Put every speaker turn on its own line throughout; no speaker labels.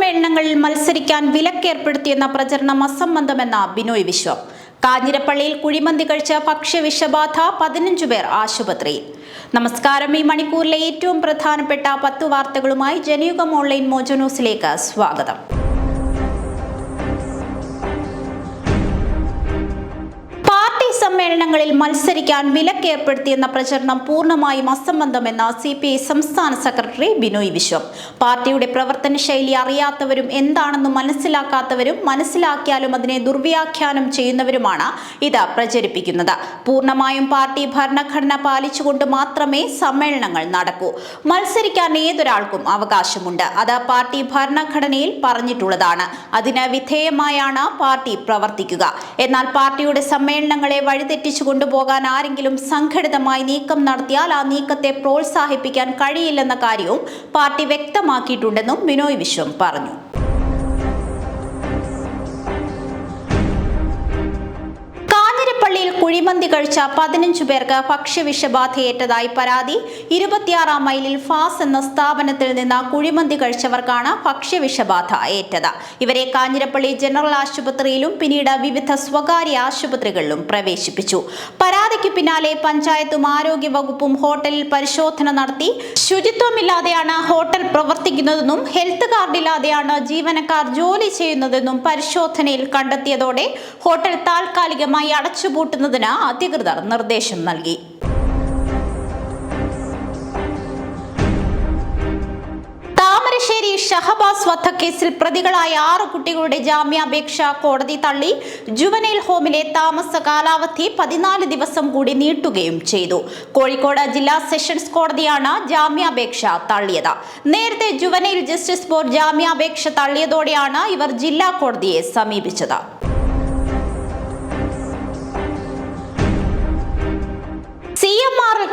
സമ്മേളനങ്ങളിൽ മത്സരിക്കാൻ വിലക്കേർപ്പെടുത്തിയെന്ന പ്രചരണം അസംബന്ധമെന്ന ബിനോയ് വിശ്വം. കാഞ്ഞിരപ്പള്ളിയിൽ കുഴിമന്തി കഴിച്ച ഭക്ഷ്യവിഷബാധ പതിനഞ്ചു പേർ ആശുപത്രിയിൽ. നമസ്കാരം ഈ മണിക്കൂറിലെ ഏറ്റവും പ്രധാനപ്പെട്ട പത്ത് വാർത്തകളുമായി ജനയുഗം ഓൺലൈൻ മോജോ ന്യൂസിലേക്ക് സ്വാഗതം. സമ്മേളനങ്ങളിൽ മത്സരിക്കാൻ വിലക്കേർപ്പെടുത്തിയെന്ന പ്രചരണം പൂർണമായും അസംബന്ധമെന്ന സി പി ഐ സംസ്ഥാന സെക്രട്ടറി ബിനോയ് വിശ്വം. പാർട്ടിയുടെ പ്രവർത്തന ശൈലി അറിയാത്തവരും എന്താണെന്ന് മനസ്സിലാക്കാത്തവരും മനസ്സിലാക്കിയാലും അതിനെ ദുർവ്യാഖ്യാനം ചെയ്യുന്നവരുമാണ് ഇത് പ്രചരിപ്പിക്കുന്നത്. പൂർണമായും പാർട്ടി ഭരണഘടന പാലിച്ചുകൊണ്ട് മാത്രമേ സമ്മേളനങ്ങൾ നടക്കൂ. മത്സരിക്കാൻ ഏതൊരാൾക്കും അവകാശമുണ്ട്. അത് പാർട്ടി ഭരണഘടനയിൽ പറഞ്ഞിട്ടുള്ളതാണ്. അതിന് വിധേയമായാണ് പാർട്ടി പ്രവർത്തിക്കുക. എന്നാൽ പാർട്ടിയുടെ സമ്മേളനങ്ങളെ വഴിതെറ്റിച്ചു കൊണ്ടുപോകാൻ ആരെങ്കിലും സംഘടിതമായി നീക്കം നടത്തിയാൽ ആ നീക്കത്തെ പ്രോത്സാഹിപ്പിക്കാൻ കഴിയില്ലെന്ന കാര്യവും പാർട്ടി വ്യക്തമാക്കിയിട്ടുണ്ടെന്നും ബിനോയ് വിശ്വം പറഞ്ഞു. കുഴിമന്തി കഴിച്ച പതിനഞ്ചു പേർക്ക് ഭക്ഷ്യവിഷബാധയേറ്റതായി പരാതി. ഇരുപത്തിയാറാം മൈലിൽ ഫാസ് എന്ന സ്ഥാപനത്തിൽ നിന്ന് കുഴിമന്തി കഴിച്ചവർക്കാണ് ഭക്ഷ്യവിഷബാധ ഏറ്റത്. ഇവരെ കാഞ്ഞിരപ്പള്ളി ജനറൽ ആശുപത്രിയിലും പിന്നീട് വിവിധ സ്വകാര്യ ആശുപത്രികളിലും പ്രവേശിപ്പിച്ചു. പരാതിക്ക് പിന്നാലെ പഞ്ചായത്തും ആരോഗ്യവകുപ്പും ഹോട്ടലിൽ പരിശോധന നടത്തി. ശുചിത്വമില്ലാതെയാണ് ഹോട്ടൽ പ്രവർത്തിക്കുന്നതെന്നും ഹെൽത്ത് കാർഡില്ലാതെയാണ് ജീവനക്കാർ ജോലി ചെയ്യുന്നതെന്നും പരിശോധനയിൽ കണ്ടെത്തിയതോടെ ഹോട്ടൽ താൽക്കാലികമായി അടച്ചുപൂട്ടുന്നതിന് അധികൃതർ നിർദ്ദേശം നൽകി. താമരശ്ശേരി ഷഹബാസ് വധക്കേസിൽ പ്രതികളായ ആറ് കുട്ടികളുടെ ജാമ്യാപേക്ഷ കോടതി തള്ളി ജുവനൈൽ ഹോമിലെ താമസ കാലാവധി പതിനാല് ദിവസം കൂടി നീട്ടുകയും ചെയ്തു. കോഴിക്കോട് ജില്ലാ സെഷൻസ് കോടതിയാണ് ജാമ്യാപേക്ഷ തള്ളിയത്. നേരത്തെ ജുവനൈൽ ജസ്റ്റിസ് ബോർഡ് ജാമ്യാപേക്ഷ തള്ളിയതോടെയാണ് ഇവർ ജില്ലാ കോടതിയെ സമീപിച്ചത്.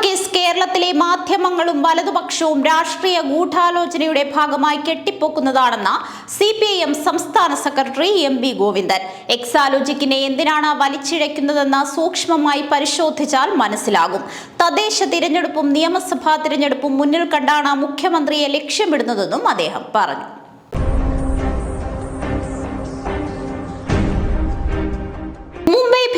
കേസ് കേരളത്തിലെ മാധ്യമങ്ങളും വലതുപക്ഷവും രാഷ്ട്രീയ ഗൂഢാലോചനയുടെ ഭാഗമായി കെട്ടിപ്പൊക്കുന്നതാണെന്ന സി പി ഐ എം സംസ്ഥാന സെക്രട്ടറി എം വി ഗോവിന്ദൻ. എക്സാലോജിക്കിനെ എന്തിനാണ് വലിച്ചിഴയ്ക്കുന്നതെന്ന് സൂക്ഷ്മമായി പരിശോധിച്ചാൽ മനസ്സിലാകും. തദ്ദേശ തിരഞ്ഞെടുപ്പും നിയമസഭാ തിരഞ്ഞെടുപ്പും മുന്നിൽ കണ്ടാണ് മുഖ്യമന്ത്രിയെ ലക്ഷ്യമിടുന്നതെന്നും അദ്ദേഹം പറഞ്ഞു.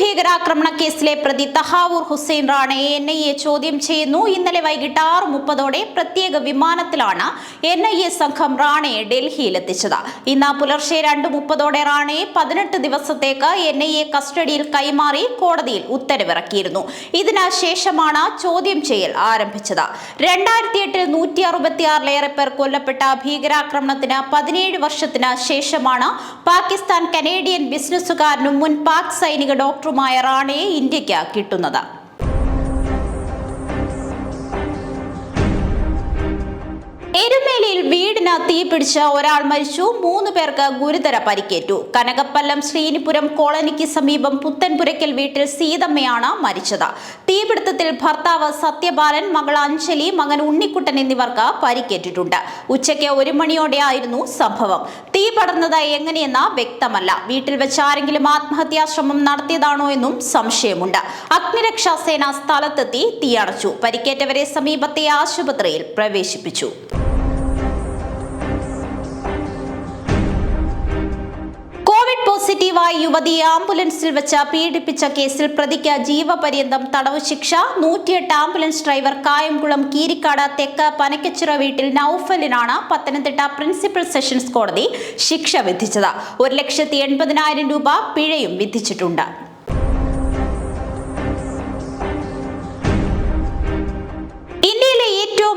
ഭീകരാക്രമണ കേസിലെ പ്രതി തഹാവൂർ ഹുസൈൻ റാണയെ എൻ ഐ എ ചോദ്യം ചെയ്യുന്നു. ഇന്നലെ വൈകിട്ട് ആറ് മുപ്പതോടെ പ്രത്യേക വിമാനത്തിലാണ് എൻ ഐ എ സംഘം റാണയെ ഡൽഹിയിലെത്തിച്ചത്. ഇന്ന് പുലർച്ചെ രണ്ട് മുപ്പതോടെ റാണയെ പതിനെട്ട് ദിവസത്തേക്ക് എൻ ഐ എ കസ്റ്റഡിയിൽ കൈമാറി കോടതിയിൽ ഉത്തരവിറക്കിയിരുന്നു. ഇതിന് ശേഷമാണ് ചോദ്യം ചെയ്യൽ ആരംഭിച്ചത്. രണ്ടായിരത്തി എട്ടിൽ നൂറ്റി അറുപത്തിയാറിലേറെ പേർ കൊല്ലപ്പെട്ട ഭീകരാക്രമണത്തിന് പതിനേഴ് വർഷത്തിന് ശേഷമാണ് പാകിസ്ഥാൻ കനേഡിയൻ ബിസിനസ്സുകാരനും മുൻ പാക് സൈനിക ഡോക്ടറുമായ റാണയെ ഇന്ത്യയ്ക്ക് കിട്ടുന്നത്. എരുമേലിയിൽ വീടിന് തീപിടിച്ച ഒരാൾ മരിച്ചു. മൂന്ന് പേർക്ക് ഗുരുതര പരിക്കേറ്റു. കനകപ്പല്ലം ശ്രീനിപുരം കോളനിക്ക് സമീപം പുത്തൻപുരയ്ക്കൽ വീട്ടിൽ സീതമ്മയാണ് മരിച്ചത്. തീപിടുത്തത്തിൽ ഭർത്താവ് സത്യബാലൻ മകൾ അഞ്ജലി മകൻ ഉണ്ണിക്കുട്ടൻ എന്നിവർക്ക് പരിക്കേറ്റിട്ടുണ്ട്. ഉച്ചയ്ക്ക് ഒരു മണിയോടെയായിരുന്നു സംഭവം. തീ പടർന്നത് എങ്ങനെയെന്ന് വ്യക്തമല്ല. വീട്ടിൽ വെച്ച് ആരെങ്കിലും ആത്മഹത്യാശ്രമം നടത്തിയതാണോ എന്നും സംശയമുണ്ട്. അഗ്നിരക്ഷാ സേന സ്ഥലത്തെത്തി തീയണച്ചു പരിക്കേറ്റവരെ സമീപത്തെ ആശുപത്രിയിൽ പ്രവേശിപ്പിച്ചു. പോസിറ്റീവായ യുവതിയെ ആംബുലൻസിൽ വെച്ച് പീഡിപ്പിച്ച കേസിൽ പ്രതിക്ക് ജീവപര്യന്തം തടവ് ശിക്ഷ നൂറ്റിയെട്ട് ആംബുലൻസ് ഡ്രൈവർ കായംകുളം കീരിക്കാട് തെക്ക് പനക്കച്ചിറ വീട്ടിൽ നൌഫലിനാണ് പത്തനംതിട്ട പ്രിൻസിപ്പൽ സെഷൻസ് കോടതി ശിക്ഷ വിധിച്ചത്. ഒരു ലക്ഷത്തി എൺപതിനായിരം രൂപ പിഴയും വിധിച്ചിട്ടുണ്ട്.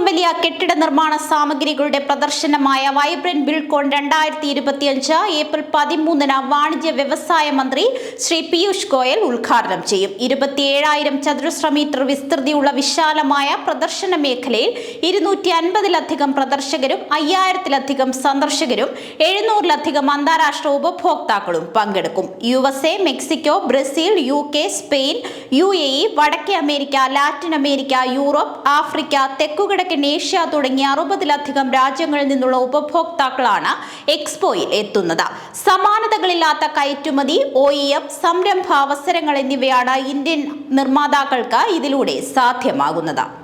വലിയ കെട്ടിട നിർമ്മാണ സാമഗ്രികളുടെ പ്രദർശനമായ വൈബ്രന്റ് ബിൽകോൺ രണ്ടായിരത്തി ഇരുപത്തിയഞ്ച് ഏപ്രിൽ പതിമൂന്നിന് വാണിജ്യ വ്യവസായ മന്ത്രി ശ്രീ പീയൂഷ് ഗോയൽ ഉദ്ഘാടനം ചെയ്യും. ഇരുപത്തിയേഴായിരം ചതുരശ്ര മീറ്റർ വിസ്തൃതിയുള്ള വിശാലമായ പ്രദർശന മേഖലയിൽ ഇരുന്നൂറ്റി അൻപതിലധികം പ്രദർശകരും അയ്യായിരത്തിലധികം സന്ദർശകരും എഴുന്നൂറിലധികം അന്താരാഷ്ട്ര ഉപഭോക്താക്കളും പങ്കെടുക്കും. U S A Mexico Brazil U K Spain U A E വടക്കേ America Latin America Europe Africa തെക്കുകിഴക്കൻ ഏഷ്യ തുടങ്ങിയ അറുപതിലധികം രാജ്യങ്ങളിൽ നിന്നുള്ള ഉപഭോക്താക്കളാണ് എക്സ്പോയിൽ എത്തുന്നത്. സമാനതകളില്ലാത്ത കയറ്റുമതി ഒ ഇ എം സംരംഭ അവസരങ്ങൾ എന്നിവയാണ് ഇന്ത്യൻ നിർമ്മാതാക്കൾക്ക് ഇതിലൂടെ സാധ്യമാകുന്നത്.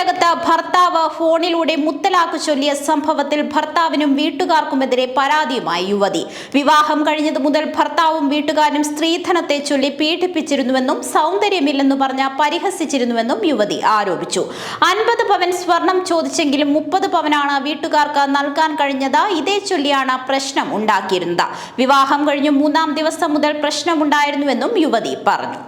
വീട്ടുമുരകത്ത് ഭർത്താവ് ഫോണിലൂടെ മുത്തലാക്ക് ചൊല്ലിയ സംഭവത്തിൽ ഭർത്താവിനും വീട്ടുകാർക്കുമെതിരെ പരാതിയുമായി യുവതി. വിവാഹം കഴിഞ്ഞത് മുതൽ ഭർത്താവും വീട്ടുകാരും സ്ത്രീധനത്തെ ചൊല്ലി പീഡിപ്പിച്ചിരുന്നുവെന്നും സൗന്ദര്യമില്ലെന്നു പറഞ്ഞ പരിഹസിച്ചിരുന്നുവെന്നും യുവതി ആരോപിച്ചു. അൻപത് പവൻ സ്വർണം ചോദിച്ചെങ്കിലും മുപ്പത് പവനാണ് വീട്ടുകാർക്ക് നൽകാൻ കഴിഞ്ഞത്. ഇതേ ചൊല്ലിയാണ് പ്രശ്നം ഉണ്ടാക്കിയിരുന്നത്. വിവാഹം കഴിഞ്ഞു മൂന്നാം ദിവസം മുതൽ പ്രശ്നമുണ്ടായിരുന്നുവെന്നും യുവതി പറഞ്ഞു.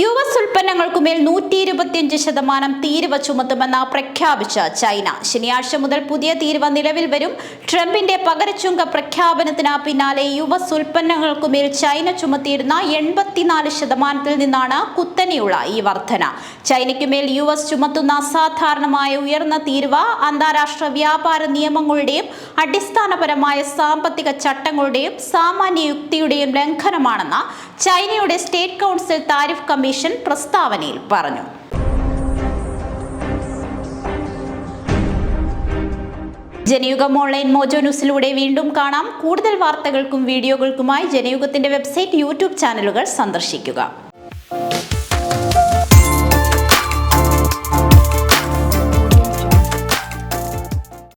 യു എസ് ഉൽപ്പന്നങ്ങൾക്കുമേൽ നൂറ്റി ഇരുപത്തിയഞ്ച് ശതമാനം തീരുവ ചുമത്തുമെന്ന് പ്രഖ്യാപിച്ച ചൈന. ശനിയാഴ്ച മുതൽ പുതിയ തീരുവ നിലവിൽ വരും. ട്രംപിന്റെ പകരച്ചുങ്ക പ്രഖ്യാപനത്തിന് പിന്നാലെ യു എസ് ഉൽപ്പന്നങ്ങൾക്കുമേൽ ചൈന ചുമത്തിയിരുന്ന എൺപത്തിനാല് ശതമാനത്തിൽ നിന്നാണ് കുത്തനെയുള്ള ഈ വർധന. ചൈനയ്ക്കുമേൽ യു എസ് ചുമത്തുന്ന അസാധാരണമായ ഉയർന്ന തീരുവ അന്താരാഷ്ട്ര വ്യാപാര നിയമങ്ങളുടെയും അടിസ്ഥാനപരമായ സാമ്പത്തിക ചട്ടങ്ങളുടെയും സാമാന്യ യുക്തിയുടെയും ലംഘനമാണെന്ന് ചൈനയുടെ സ്റ്റേറ്റ് കൗൺസിൽ താരിഫ് കമ്മീഷൻ പ്രസ്താവനയിൽ പറഞ്ഞു. ജനയുഗം ഓൺലൈൻ മോജോ ന്യൂസിലൂടെ വീണ്ടും കാണാം. കൂടുതൽ വാർത്തകൾക്കും വീഡിയോകൾക്കുമായി ജനയുഗത്തിന്റെ വെബ്സൈറ്റ് യൂട്യൂബ് ചാനലുകൾ സന്ദർശിക്കുക.